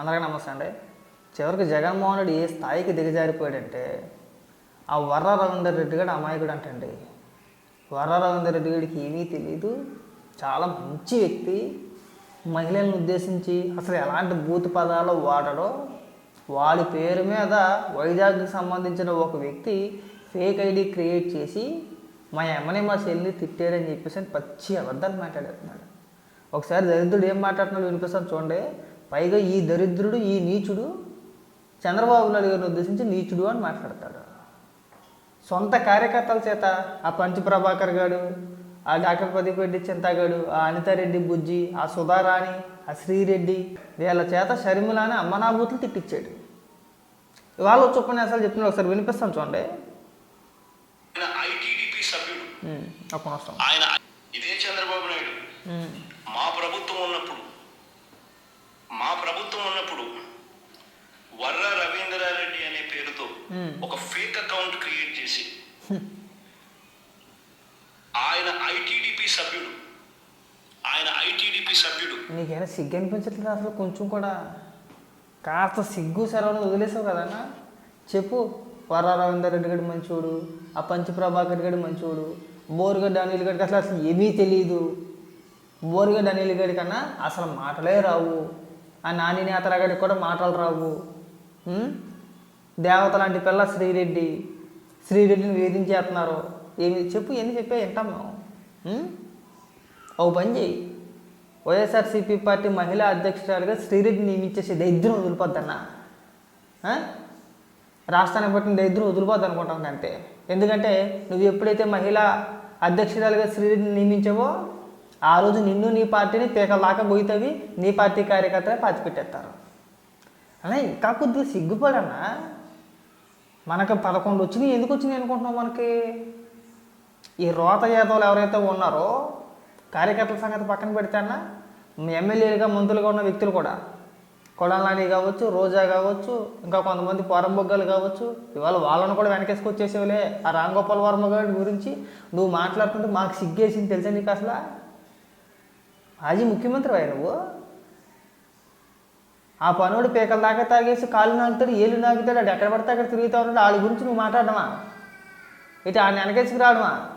అందరికీ నమస్తే అండి. చివరికి జగన్మోహన్ రెడ్డి ఏ స్థాయికి దిగజారిపోయాడంటే ఆ వర్ర రవీందర్ రెడ్డి గారు అమాయకుడు అంటండి. వర్ర రవీందర్ రెడ్డి గారికి ఏమీ తెలియదు చాలా మంచి వ్యక్తి. మహిళలను ఉద్దేశించి అసలు ఎలాంటి బూత్ పదాలు వాడడో వాడి పేరు మీద వైజాగ్కి సంబంధించిన ఒక వ్యక్తి ఫేక్ ఐడి క్రియేట్ చేసి మా అమ్మని మా చెల్లిని తిట్టాడని చెప్పేసి అని పచ్చి అబద్ధాలు మాట్లాడేస్తున్నాడు. ఒకసారి దరిద్రుడు ఏం మాట్లాడుతున్నాడు వినిపిస్తాను చూడండి. పైగా ఈ దరిద్రుడు ఈ నీచుడు చంద్రబాబు నాయుడు గారిని ఉద్దేశించి నీచుడు అని మాట్లాడతాడు. సొంత కార్యకర్తల చేత ఆ పంచు ప్రభాకర్ గారు ఆ డాక్టర్ ప్రదీప్ చింతగాడు ఆ అనితారెడ్డి బుజ్జి ఆ సుధారాణి ఆ శ్రీరెడ్డి వీళ్ళ చేత షర్మిలాని అమ్మనాభూతులు తిట్టించాడు వాళ్ళు వచ్చి ఉపన్యాసాలు చెప్తున్నారు ఒకసారి వినిపిస్తాను చూడండి. ఆయన ఒక ఇదే చంద్రబాబు నాయుడు. మా ప్రభుత్వం మా ప్రభుత్వం ఉన్నప్పుడు వర్ర రవీంద్రారెడ్డి అనే పేరుతో. ఒక ఫేక్ అకౌంట్ క్రియేట్ చేసి ఆయన ఐటీడీపీ సభ్యుడు. ఆయన ఐటీడీపీ సభ్యుడు. నీకైనా సిగ్గు అనిపించట్లేదు అసలు? కొంచెం కూడా కాస్త సిగ్గు సెలవును వదిలేసావు కదన్నా చెప్పు. వర రవీందర్ రెడ్డి గడి మంచోడు ఆ పంచ ప్రభాకర్ గడి మంచోడు బోరుగడ్డ అనిల్ గడికి అసలు అసలు ఏమీ తెలియదు బోరుగడ్డ అనిల్ గడి కన్నా అసలు మాటలే రావు. ఆ నాని నేతల కూడా మాటలు రావు. దేవత లాంటి పిల్ల శ్రీరెడ్డి. శ్రీరెడ్డిని వేధించేస్తున్నారు. ఏమి చెప్పు ఎన్ని చెప్పా వింటాం మేము. ఓ పని చేయి. వైఎస్ఆర్సీపీ పార్టీ మహిళా అధ్యక్షురాలుగా శ్రీరెడ్డి నియమించేసి దరిద్రం వదిలిపోద్దన్న రాష్ట్రానికి పట్టిన దరిద్రం వదిలిపోద్ది అనుకుంటాం అంతే ఎందుకంటే నువ్వు ఎప్పుడైతే మహిళా అధ్యక్షురాలుగా శ్రీరెడ్డిని నియమించావో ఆ రోజు నిన్ను నీ పార్టీని పీకల దాకా నీ పార్టీ కార్యకర్తలే పాతి పెట్టేస్తారు అలా ఇంకా కొద్దిగా సిగ్గుపడన్నా. మనకు పదకొండు వచ్చినాయి ఎందుకు వచ్చినాయి అనుకుంటున్నాం మనకి? ఈ రోత యాదవులు ఎవరైతే ఉన్నారో కార్యకర్తల సంగతి పక్కన పెడితేనా ఎమ్మెల్యేలుగా మంత్రులుగా ఉన్న వ్యక్తులు కూడా కొడలాని కావచ్చు రోజా కావచ్చు ఇంకా కొంతమంది పొరంబొగ్గలు కావచ్చు ఇవాళ వాళ్ళను కూడా వెనకేసుకొచ్చేసేవలే. ఆ రాంగోపాల్ వర్మ గారి గురించి నువ్వు మాట్లాడుతుంటే మాకు సిగ్గేసింది తెలుసా నీకు అసలు? మాజీ ముఖ్యమంత్రి అయ్యా నువ్వు. ఆ పనుడు పీకల దాకా తాగేసి కాళ్ళు నాగుతాడు ఏళ్ళు నాగుతాడు అది ఎక్కడ పడితే అక్కడ తిరుగుతూ ఉన్నాడు వాళ్ళ గురించి నువ్వు మాట్లాడమా? ఇటు ఆయన వెనకేసుకు రావడమా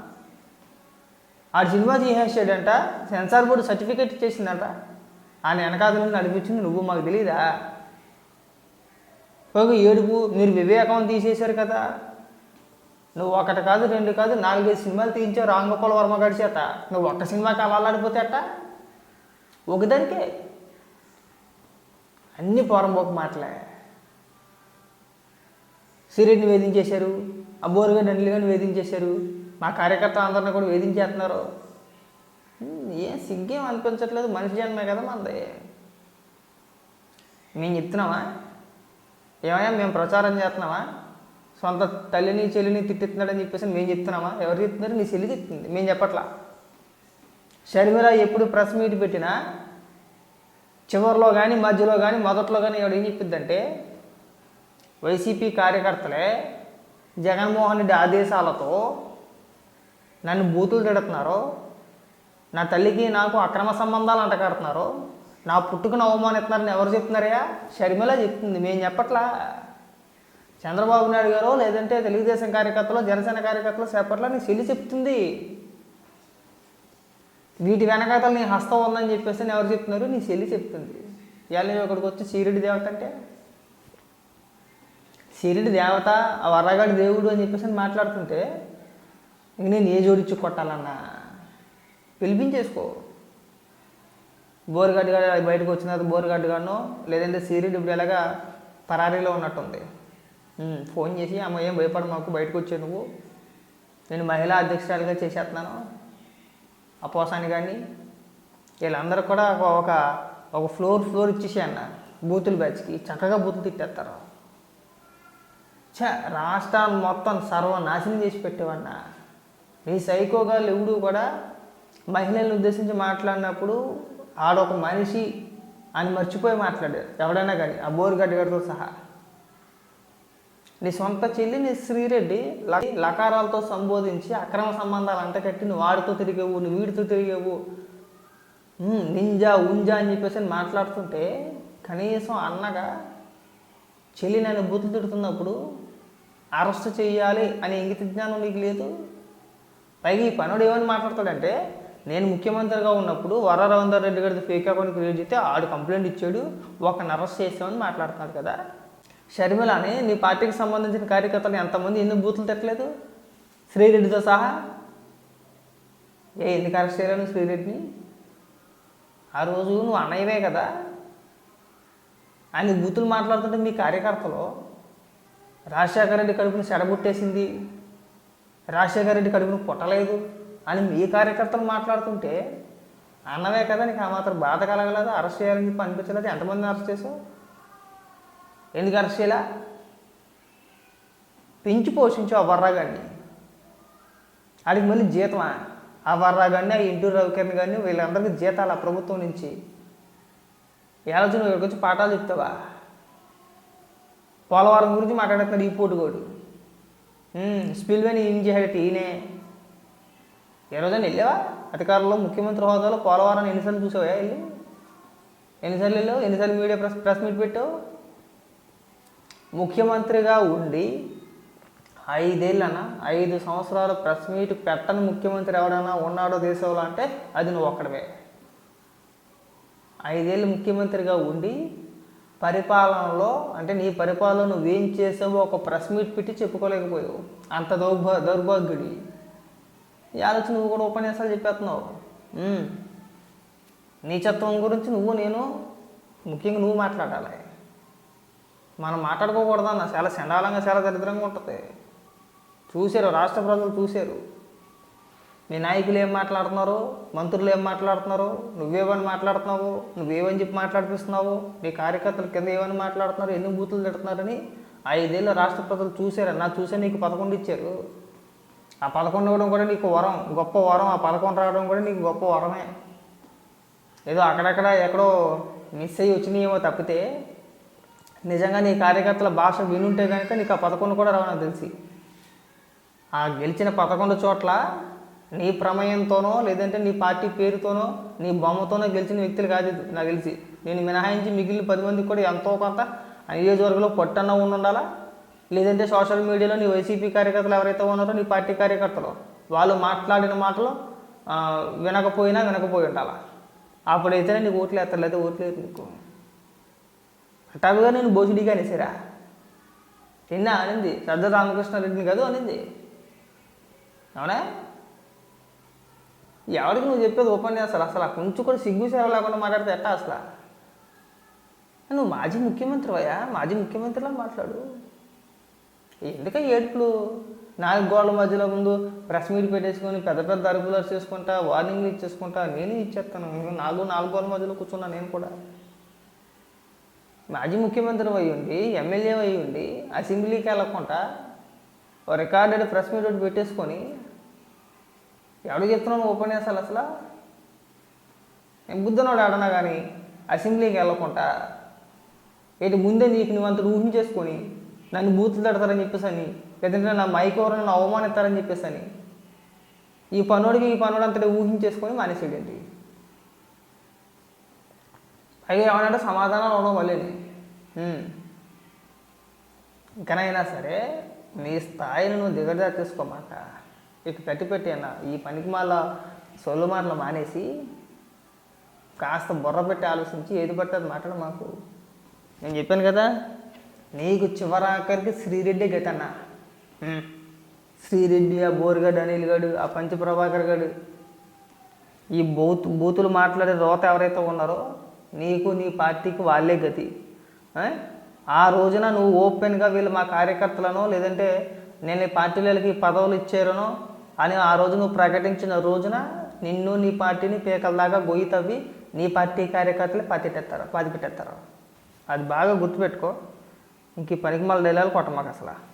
ఆడు సినిమా తీసేసాడంట సెన్సార్ బోర్డు సర్టిఫికేట్ ఇచ్చేసిందంట. ఆయన వెనకాల నడిపించింది నువ్వు మాకు తెలియదా ఒక ఏడుపు మీరు వివేకం తీసేశారు కదా. నువ్వు ఒకటి కాదు రెండు కాదు నాలుగైదు సినిమాలు తీయించావు రాంగోపాల్ వర్మ గడిచేట నువ్వు ఒక్క సినిమాకి అల్లాడిపోతే అట్టా ఒకదానికే అన్ని పోరంబోక మాటలే. సిరెడ్ని వేధించేశారు అబ్బోరుగా బోరుగా కానీ వేధించేశారు మా కార్యకర్తలు అందరిని కూడా వేధించేస్తున్నారు. ఏం సిగ్గేం అనిపించట్లేదు మనిషి జన్మే కదా మనది. మేము చెప్తున్నామా? ఏమయ్యా మేము ప్రచారం చేస్తున్నామా? సొంత తల్లిని చెల్లిని తిట్టిస్తున్నాడని చెప్పేసి మేము చెప్తున్నామా? ఎవరు చెప్తున్నారు? నీ చెల్లి చెప్తుంది. మేము చెప్పట్లా. షర్మిల ఎప్పుడు ప్రెస్ మీట్ పెట్టినా చివరిలో కానీ మధ్యలో కానీ మొదట్లో కానీ ఎవడు ఏం చెప్పిద్దంటే వైసీపీ కార్యకర్తలే జగన్మోహన్ రెడ్డి ఆదేశాలతో నన్ను బూతులు తిడుతున్నారు నా తల్లికి నాకు అక్రమ సంబంధాలు అంటకడుతున్నారు నా పుట్టుకను అవమానిస్తున్నారని ఎవరు చెప్తున్నారయ్యా? షర్మిల చెప్తుంది. మేము చెప్పట్లా? చంద్రబాబు నాయుడు గారు లేదంటే తెలుగుదేశం కార్యకర్తలు జనసేన కార్యకర్తలు చెప్పట్లా నీకు చెల్లి చెప్తుంది. వీటి వెనకాతలు నీ హస్తం ఉందని చెప్పేసి ఎవరు చెప్తున్నారు? నీ చెల్లి చెప్తుంది. ఇవాళ నేను ఇక్కడికి వచ్చి సీరుడి దేవత అంటే? సీరుడి దేవత ఆ వరగాడి దేవుడు అని చెప్పేసి అని మాట్లాడుతుంటే ఇంక నేను ఏ జోడించి కొట్టాలన్నా? పిలిపించేసుకో. బోరుగడ్డి గారు బయటకు వచ్చిన తర్వాత బోరుగడ్డి గాను లేదంటే సీరెడ్డి ఇప్పుడు ఎలాగా పరారీలో ఉన్నట్టుంది. ఫోన్ చేసి అమ్మ ఏం భయపడ మాకు బయటకు వచ్చే నువ్వు. నేను మహిళా అధ్యక్షురాలుగా చేసేస్తున్నాను అపోసాని కానీ వీళ్ళందరూ కూడా ఒక- ఒక ఫ్లోర్ ఫ్లోర్ ఇచ్చేసి అన్న బూతులు బ్యాచ్కి చక్కగా బూతులు తిట్టేస్తారు. చ రాష్ట్రాన్ని మొత్తం సర్వనాశనం చేసి పెట్టేవన్న ఈ సైకోగాలు ఎవడు కూడా మహిళలను ఉద్దేశించి మాట్లాడినప్పుడు ఆడొక మనిషి అని మర్చిపోయి మాట్లాడారు. ఎవడైనా కానీ ఆ బోరుగడ్డ గారితో సహా. నీ సొంత చెల్లి నీ శ్రీరెడ్డి లకారాలతో సంబోధించి అక్రమ సంబంధాలు అంటకట్టి నువ్వు వాడితో తిరిగేవు నువ్వు వీడితో తిరిగేవు. నింజా ఉంజా అని చెప్పేసి మాట్లాడుతుంటే కనీసం అన్నగా చెల్లి నన్ను బూతులు తిడుతున్నప్పుడు అరెస్ట్ చేయాలి అనే ఇంగిత జ్ఞానం నీకు లేదు? పైగా ఈ పనుడు ఏమని మాట్లాడతాడంటే నేను ముఖ్యమంత్రిగా ఉన్నప్పుడు వర రవీందర్ రెడ్డి గారి ఫేక్ అకౌంట్ క్రియేట్ చేస్తే ఆడు కంప్లైంట్ ఇచ్చాడు ఒక అరెస్ట్ చేసామని మాట్లాడుతున్నాడు కదా. షర్మిల అని నీ పార్టీకి సంబంధించిన కార్యకర్తలు ఎంతమంది ఎన్ని బూతులు తిట్టలేదు? శ్రీరెడ్డితో సహా? ఏ ఎందుకు అరెస్ట్ చేయలేను శ్రీరెడ్డిని? ఆ రోజు నువ్వు అన్నయ్యవే కదా? ఆయన బూతులు మాట్లాడుతుంటే మీ కార్యకర్తలు రాజశేఖర రెడ్డి కడుపుని చెడబుట్టేసింది రాజశేఖర రెడ్డి కడుపును పుట్టలేదు అని మీ కార్యకర్తలు మాట్లాడుతుంటే అన్నవే కదా నీకు ఆ మాత్రం బాధ కలగలేదు? అరెస్ట్ చేయాలని చెప్పి అనిపించలేదు? ఎంతమందిని అరెస్ట్ చేసావు ఎందుకు అరెస్ట్ పెంచి పోషించు ఆ వర్రాగాడిని ఆడికి మళ్ళీ జీతమా? ఆ వర్రా కానీ ఆ ఇంటూరు రవికిరణ్ కానీ వీళ్ళందరికీ జీతాలు ఆ ప్రభుత్వం నుంచి. ఏడాది నువ్వు ఇక్కడికి వచ్చి పాఠాలు చెప్తావా? పోలవరం గురించి మాట్లాడుతున్నాడు ఈ పోటుకోడు. స్పిల్వేని ఏం చేశాడు ఈయనే? ఏ రోజైనా వెళ్ళావా? అధికారంలో ముఖ్యమంత్రి హోదాలో పోలవరం ఎన్నిసార్లు చూసావా? వెళ్ళి? ఎన్నిసార్లు వెళ్ళావు? ఎన్నిసార్లు మీడియా ప్రెస్ ప్రెస్ మీట్ పెట్టావు? ముఖ్యమంత్రిగా ఉండి ఐదేళ్ళన? ఐదు సంవత్సరాలు ప్రెస్ మీట్ పెట్టని ముఖ్యమంత్రి ఎవడైనా ఉన్నాడో దేశంలో అంటే అది నువ్వు ఒక్కడవే. ఐదేళ్ళు ముఖ్యమంత్రిగా ఉండి పరిపాలనలో అంటే నీ పరిపాలన నువ్వేం చేసావో ఒక ప్రెస్ మీట్ పెట్టి చెప్పుకోలేకపోయావు. అంత దౌర్భా దౌర్భాగ్యుడి. ఈ ఆలోచన నువ్వు కూడా ఉపన్యాసాలు చెప్పేస్తున్నావు. నీచత్వం గురించి నువ్వు నేను ముఖ్యంగా నువ్వు మాట్లాడాలి. మనం మాట్లాడుకోకూడదన్న. చాలా చండాలంగా చాలా దరిద్రంగా ఉంటుంది. చూశారు రాష్ట్ర ప్రజలు చూశారు. మీ నాయకులు ఏం మాట్లాడుతున్నారు? మంత్రులు ఏం మాట్లాడుతున్నారు? నువ్వేమని మాట్లాడుతున్నావు? నువ్వేమని చెప్పి మాట్లాడిపిస్తున్నావు? నీ కార్యకర్తలు కింద ఏమని మాట్లాడుతున్నారు? ఎన్ని బూతులు తిడుతున్నారని ఐదేళ్ళు రాష్ట్ర ప్రజలు చూశారు. నా చూసే నీకు పదకొండు ఇచ్చారు. ఆ పదకొండు ఇవ్వడం కూడా నీకు వరం. గొప్ప వరం. ఆ పదకొండు రావడం కూడా నీకు గొప్ప వరమే. ఏదో అక్కడక్కడ ఎక్కడో మిస్ అయ్యి వచ్చినాయేమో తప్పితే నిజంగా నీ కార్యకర్తల భాష వినుంటే కనుక నీకు ఆ పదకొండు కూడా రావు నాకు తెలిసి. ఆ గెలిచిన పదకొండు చోట్ల నీ ప్రమేయంతోనో లేదంటే నీ పార్టీ పేరుతోనో నీ బొమ్మతోనో గెలిచిన వ్యక్తులు కాదు నాకు తెలిసి. నేను మినహాయించి మిగిలిన పది మందికి కూడా ఎంతో కొంత ఆ నియోజకవర్గంలో పొట్టన్న ఉండాలా? లేదంటే సోషల్ మీడియాలో నీ వైసీపీ కార్యకర్తలు ఎవరైతే ఉన్నారో నీ పార్టీ కార్యకర్తలు వాళ్ళు మాట్లాడిన మాటలు వినకపోయినా వినకపోయి ఉండాలా? అప్పుడైతేనే నీకు ఓట్లు ఎత్తలేదు లేదా ఓట్లు నీకు. హఠాత్తుగా నేను బోసిడీగా అనేసారా? నిన్న అనింది. సర్ద రామకృష్ణారెడ్డిని కాదు అనింది. అవునా? ఎవరికి నువ్వు చెప్పేది ఉపన్యాసాలు? అసలు కొంచెం కూడా సిగ్గు సేవ లేకుండా మాట్లాడితే ఎట్టా అసలు? నువ్వు మాజీ ముఖ్యమంత్రి అయ్యా మాజీ ముఖ్యమంత్రిలా మాట్లాడు. ఎందుక ఏడుపులు? నాలుగు గోడల మధ్యలో ముందు ప్రెస్ మీట్ పెట్టేసుకొని పెద్ద పెద్ద అరుపులు చేసుకుంటా వార్నింగ్లు ఇచ్చేసుకుంటా నేను ఇచ్చేస్తాను. నాలుగు నాలుగు గోడల మధ్యలో కూర్చున్నా నేను కూడా. మాజీ ముఖ్యమంత్రి అయి ఉండి ఎమ్మెల్యే అయి ఉండి అసెంబ్లీకి వెళ్ళకుండా ఓ రికార్డెడ్ ప్రెస్ మీట్ ఒకటి పెట్టేసుకొని ఎవడు చెప్తున్నాను ఉపన్యాసాలు అసలు? బుద్ధనోడు ఆడనా కానీ అసెంబ్లీకి వెళ్ళకుండా ఏంటి ముందే నీకు నువ్వంత ఊహించేసుకొని నన్ను బూతులు తడతారని చెప్పేసి అని లేదంటే నా మైక్ ఎవరు నన్ను అవమానిస్తారని చెప్పేసి అని ఈ పనోడికి ఈ పనోడు అంతటి ఊహించేసుకొని మానేసేయండి పైగా ఏమనంటే సమాధానాలు ఉండవు మళ్ళీ. ఇంకనైనా సరే నీ స్థాయిని నువ్వు దిగజా తీసుకోమాక ఇక కట్టి పెట్టేనా? ఈ పనికి మళ్ళా సొల్లు మాటలు మానేసి కాస్త బుర్ర పెట్టి ఆలోచించి ఏది అది మాట్లాడు మాకు. నేను చెప్పాను కదా నీకు చివరాఖరికి శ్రీరెడ్డి గతన్న శ్రీరెడ్డి ఆ బోరుగడ్ అనిల్ గడు ఆ పంచప్రభాకర్ గడు. ఈ బూత్ బూతులు మాట్లాడే రోత ఎవరైతే ఉన్నారో నీకు నీ పార్టీకి వాళ్ళే గతి. ఆ? రోజున నువ్వు ఓపెన్గా వీళ్ళు మా కార్యకర్తలను లేదంటే నేను ఈ పార్టీలకి పదవులు ఇచ్చారనో అని ఆ రోజు నువ్వు ప్రకటించిన రోజున నిన్ను నీ పార్టీని పేకల దాకా గొయ్యి తవ్వి నీ పార్టీ కార్యకర్తలు పతిపెట్టారు పతిపెట్టేస్తారు. అది బాగా గుర్తుపెట్టుకో. ఇంక పనికి మళ్ళీ డైలాలు కొట్టమాక అసలు.